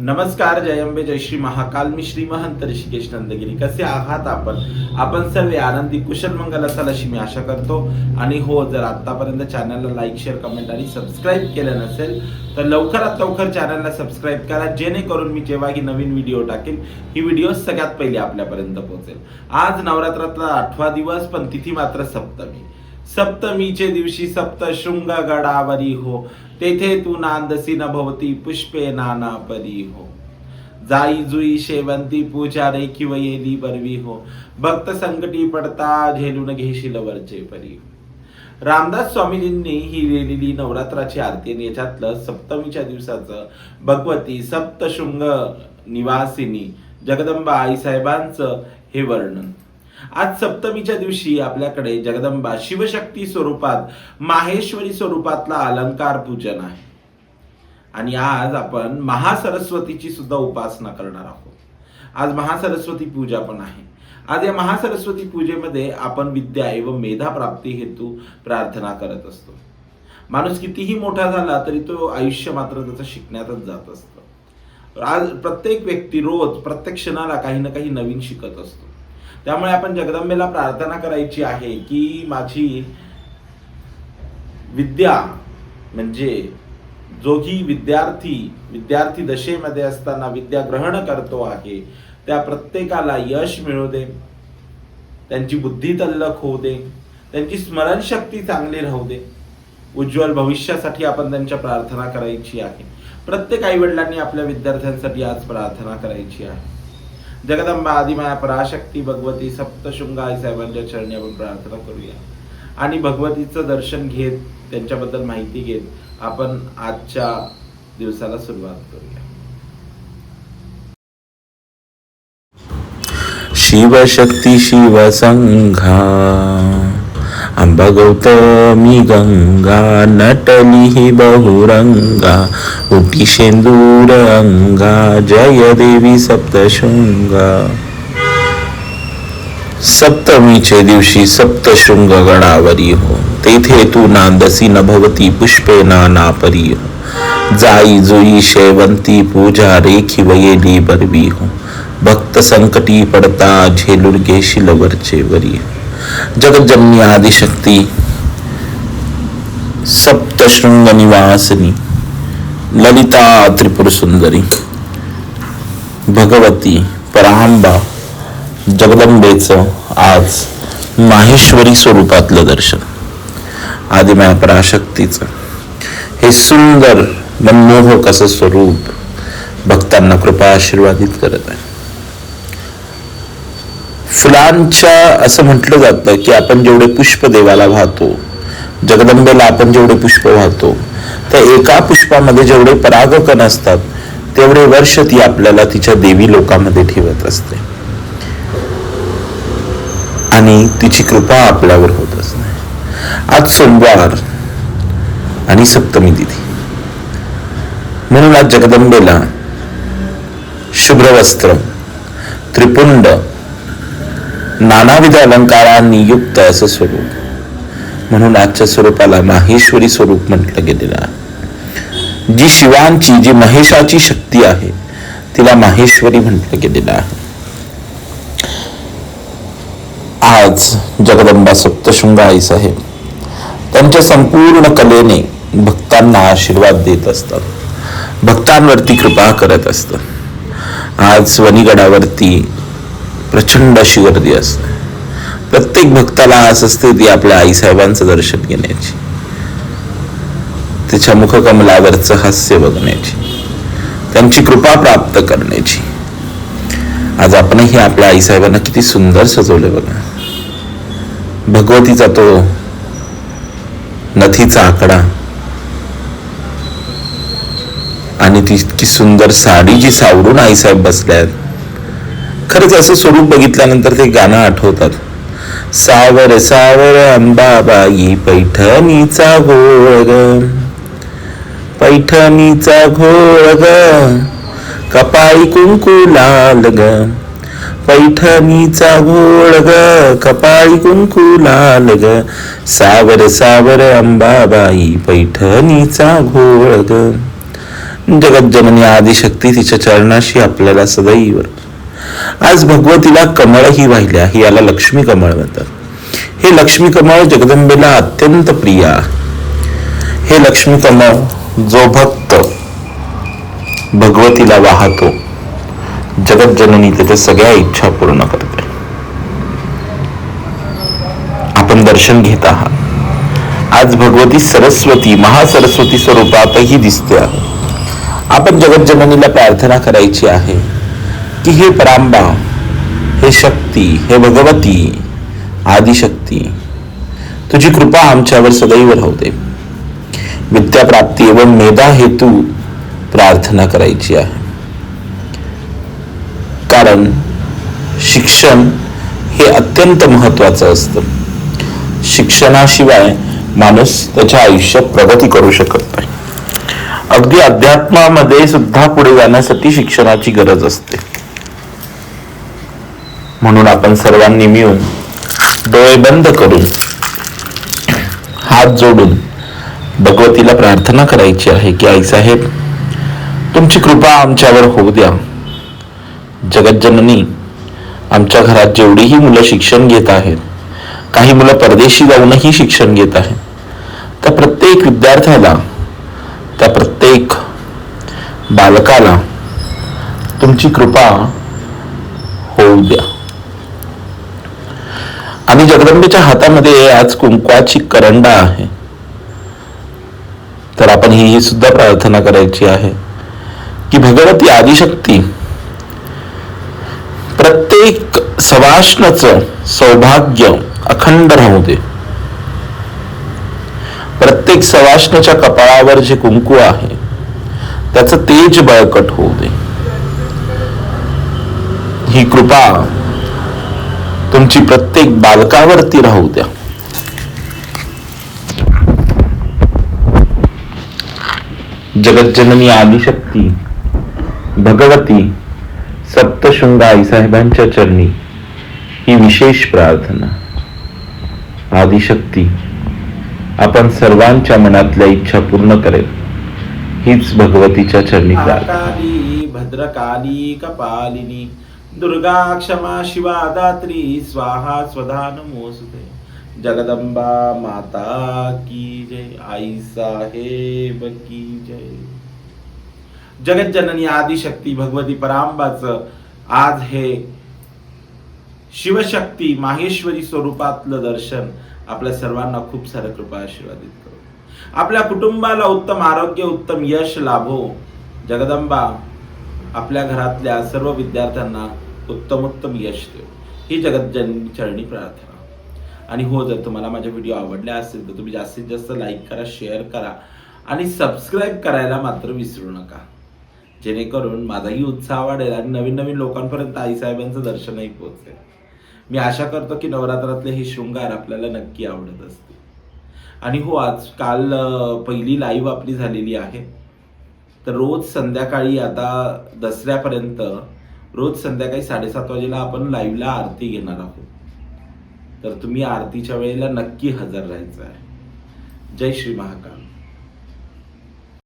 नमस्कार जय अंबे जय श्री महाकाल. मी श्री महंत ऋषिकेश नंदगिरी. कसे आहात आपण? आपण सर्व आनंदी कुशल मंगल असाल अशी मी आशा करतो. आणि हो जर आतापर्यंत चॅनलला लाईक शेअर कमेंट आणि सबस्क्राईब केलं नसेल तर लवकरात लवकर चॅनलला सबस्क्राईब करा. जेणेकरून मी जेव्हा ही नवीन व्हिडिओ टाकेल ही व्हिडिओ सगळ्यात पहिले आपल्यापर्यंत पोहोचेल. आज नवरात्रातला आठवा दिवस पण तिथी मात्र सप्तमी. सप्तमीचे दिवशी सप्तशृंग गडावरी हो तेथे तू नांदसी न भवती पुष्पे नाना परी हो. जाई जुई शेवंती पूजा रेखी वयेली बरवी हो. भक्त संकटी पडता झेलून घेशील वरचे परी हो. रामदास स्वामीजींनी ही लिहिलेली नवरात्राची आरती आणि याच्यातलं सप्तमीच्या दिवसाचं भगवती सप्तशृंग निवासिनी जगदंबा आईसाहेबांचं हे वर्णन. आज सप्तमीच्या दिवशी आपल्याकडे जगदंबा शिवशक्ती स्वरूपात माहेश्वरी स्वरूपातला अलंकार पूजन आहे. आणि आज आपण महासरस्वतीची सुद्धा उपासना करणार आहोत. आज महासरस्वती पूजा पण आहे. आज या महासरस्वती पूजेमध्ये आपण विद्या एवं मेधा प्राप्ती हेतू प्रार्थना करत असतो. माणूस कितीही मोठा झाला तरी तो आयुष्य मात्र त्याचं शिकण्यातच जात असतं. आज प्रत्येक व्यक्ती रोज प्रत्येक क्षणाला काही ना काही नवीन शिकत असतो. त्यामुळे आपण जगदंबेला प्रार्थना करायची आहे की माझी विद्या म्हणजे जो की विद्यार्थी विद्यार्थी दशेमध्ये असताना विद्या ग्रहण करतो आहे त्या प्रत्येकाला यश मिळू दे त्यांची बुद्धी तल्लख होऊ दे त्यांची स्मरणशक्ती चांगली राहू दे. उज्ज्वल भविष्यासाठी आपण त्यांच्या प्रार्थना करायची आहे. प्रत्येक आई वडिलांनी आपल्या विद्यार्थ्यांसाठी आज प्रार्थना करायची आहे. जगदंबा आदिमाया पराशक्ती भगवती सप्तशृंगाई साहेबांच्या चरणी आपण प्रार्थना करूया. आणि भगवतीचं दर्शन घेत त्यांच्याबद्दल माहिती घेत आपण आजच्या दिवसाला सुरुवात करूया. शिवशक्ती शिवसंघा. अंबा गौतमी गंगा नटली ही बहुरंगा उटी शेंदूर अंगा जय देवी सप्तशृंगा. सप्तमीचे दिवशी सप्तशृंग गडावरी हो तेथे तू नांदसी न भवती पुष्पे नाना हो. जाई जुई शेवंती पूजा रेखी वयेली बरवी हो. भक्त संकटी पडता झेलुर्गे शिलवरचे वरी हो. जगजन्य आदिशक्ती सप्तशृंग निवासिनी ललिता त्रिपुर सुंदरी भगवती परांबा जगदंबेचं आज माहेश्वरी स्वरूपातलं दर्शन. आदिमाया पराशक्तीचं. हे सुंदर मनमोहक असं स्वरूप भक्तांना कृपा आशीर्वादित करत आहे. फुलांच्या असं म्हटलं जातं की आपण जेवढे पुष्प देवाला वाहतो जगदंबेला आपण जेवढे पुष्प वाहतो त्या एका पुष्पामध्ये जेवढे परागकण असतात तेवढे वर्ष ती आपल्याला तिच्या देवी लोकांमध्ये ठेवत असते. आणि तिची कृपा आपल्यावर होत असते. आज सोमवार आणि सप्तमी तिथी. म्हणून आज जगदंबेला शुभ्र वस्त्र त्रिपुंड नानाविध अलंकारांनी युक्त असं स्वरूप. म्हणून आजच्या स्वरूपाला माहेश्वरी स्वरूप म्हटलं गेलेलं आहे. जी शिवांची जी महेशाची शक्ती आहे तिला माहेश्वरी म्हटलं गेलेलं आहे. आज जगदंबा सप्तशृंग आई साहेब त्यांच्या संपूर्ण कलेने भक्तांना आशीर्वाद देत असतात. भक्तांवरती कृपा करत असतात. आज वणीगडावरती प्रचंड अशी गर्दी असते. प्रत्येक भक्ताला आस असते ती आपल्या आईसाहेबांचं दर्शन घेण्याची. तिच्या मुखकमलावरचं हास्य बघण्याची. त्यांची कृपा प्राप्त करण्याची. आज आपणही आपल्या आईसाहेबांना किती सुंदर सजवले बघा. भगवतीचा तो नथीचा आकडा आणि ती इतकी सुंदर साडी जी सावरून आईसाहेब बसल्यात खरंच असं स्वरूप बघितल्यानंतर ते गाणं आठवतात. सावर सावर अंबाबाई पैठणीचा घोळ ग. पैठणीचा घोळ ग. कपाळी कुंकू लाल ग. पैठणीचा घोळ ग. कपाळी कुंकू लाल ग. सावर सावर अंबाबाई पैठणीचा घोळ ग. जगज्जननी आदिशक्ती तिच्या चरणाशी आपल्याला सदैव आज भगवतीला कमळही वाहिल्या ही याला लक्ष्मी कमळ म्हणतात. हे लक्ष्मी कमळ जगदंबेला अत्यंत प्रिय हे लक्ष्मी कमळ जो भक्त भगवतीला वाहतो जगज्जननी त्याच्या सगळ्या इच्छा पूर्ण करते. आपण दर्शन घेत आहात. आज भगवती सरस्वती महासरस्वती स्वरूपातही दिसते आहे. आपण जगज्जननीला प्रार्थना करायची आहे. की हे परांबा हे शक्ती हे भगवती आदिशक्ती. तुझी कृपा आमच्यावर सदैव राहते विद्याप्राप्ती व मेधा हेतू प्रार्थना करायची आहे. कारण शिक्षण हे अत्यंत महत्वाचं असतं. शिक्षणाशिवाय माणूस त्याच्या आयुष्यात प्रगती करू शकत नाही. अगदी अध्यात्मामध्ये सुद्धा पुढे जाण्यासाठी शिक्षणाची गरज असते. म्हणून आपण सर्वांनी मिळून डोळे बंद करून हात जोडून भगवतीला प्रार्थना करायची आहे की आई साहेब तुमची कृपा आमच्यावर होऊ द्या. जगज्जननी आमच्या घरात जेवढीही मुलं शिक्षण घेत आहेत काही मुलं परदेशी जाऊनही शिक्षण घेत आहेत त्या प्रत्येक विद्यार्थ्याला त्या प्रत्येक बालकाला तुमची कृपा होऊ द्या. आणि जगदंबेच्या हातामध्ये आज कुंकवाची करंडा आहे. तर आपण ही सुद्धा प्रार्थना करायची आहे की भगवती आदिशक्ती प्रत्येक सवाष्णचं सौभाग्य अखंड राहू दे. प्रत्येक सवाष्णच्या कपाळावर जे कुंकू आहे त्याचं तेज बळकट होऊ दे. ही कृपा तुमची प्रत्येक बालकावरती राहू द्या. जगज्जननी आदिशक्ती भगवती सप्तशृंग आई साहेबांच्या चरणी ही विशेष प्रार्थना. आदिशक्ती आपण सर्वांच्या मनातल्या इच्छा पूर्ण करेल हीच भगवतीच्या चरणी प्रार्थना. भद्रकाली कपालिनी दुर्गा क्षमा शिवा दात्री स्वाहा स्वधा नमोसुते जगदंबा माता की जय आई साहेब की जय। जगज्जननी आदिशक्ती भगवती परांबाच आज हे शिवशक्ती माहेश्वरी स्वरूपातलं दर्शन आपल्या सर्वांना खूप सारं कृपा आशीर्वादित करू. आपल्या कुटुंबाला उत्तम आरोग्य उत्तम यश लाभो. जगदंबा आपल्या घरातल्या सर्व विद्यार्थ्यांना उत्तम उत्तम यश देव ही जगज्जननी चरणी प्रार्थना. आणि हो जर तुम्हाला माझे व्हिडिओ आवडले असेल तर तुम्ही जास्तीत जास्त लाईक करा शेअर करा आणि सबस्क्राईब करायला मात्र विसरू नका. जेणेकरून माझाही उत्साह वाढेल आणि नवीन नवीन लोकांपर्यंत आईसाहेबांचं दर्शनही पोहोचेल. मी आशा करतो की नवरात्रातले हे शृंगार आपल्याला नक्की आवडत असतील. आणि हो आज काल पहिली लाईव्ह आपली झालेली आहे. तर रोज संध्याकाळी आता दसऱ्यापर्यंत रोज संध्याकाळी साडेसात वाजेला आपण लाईव्हला आरती घेणार आहोत. तर तुम्ही आरतीच्या वेळेला नक्की हजर राहायचं आहे. जय श्री महाकाल.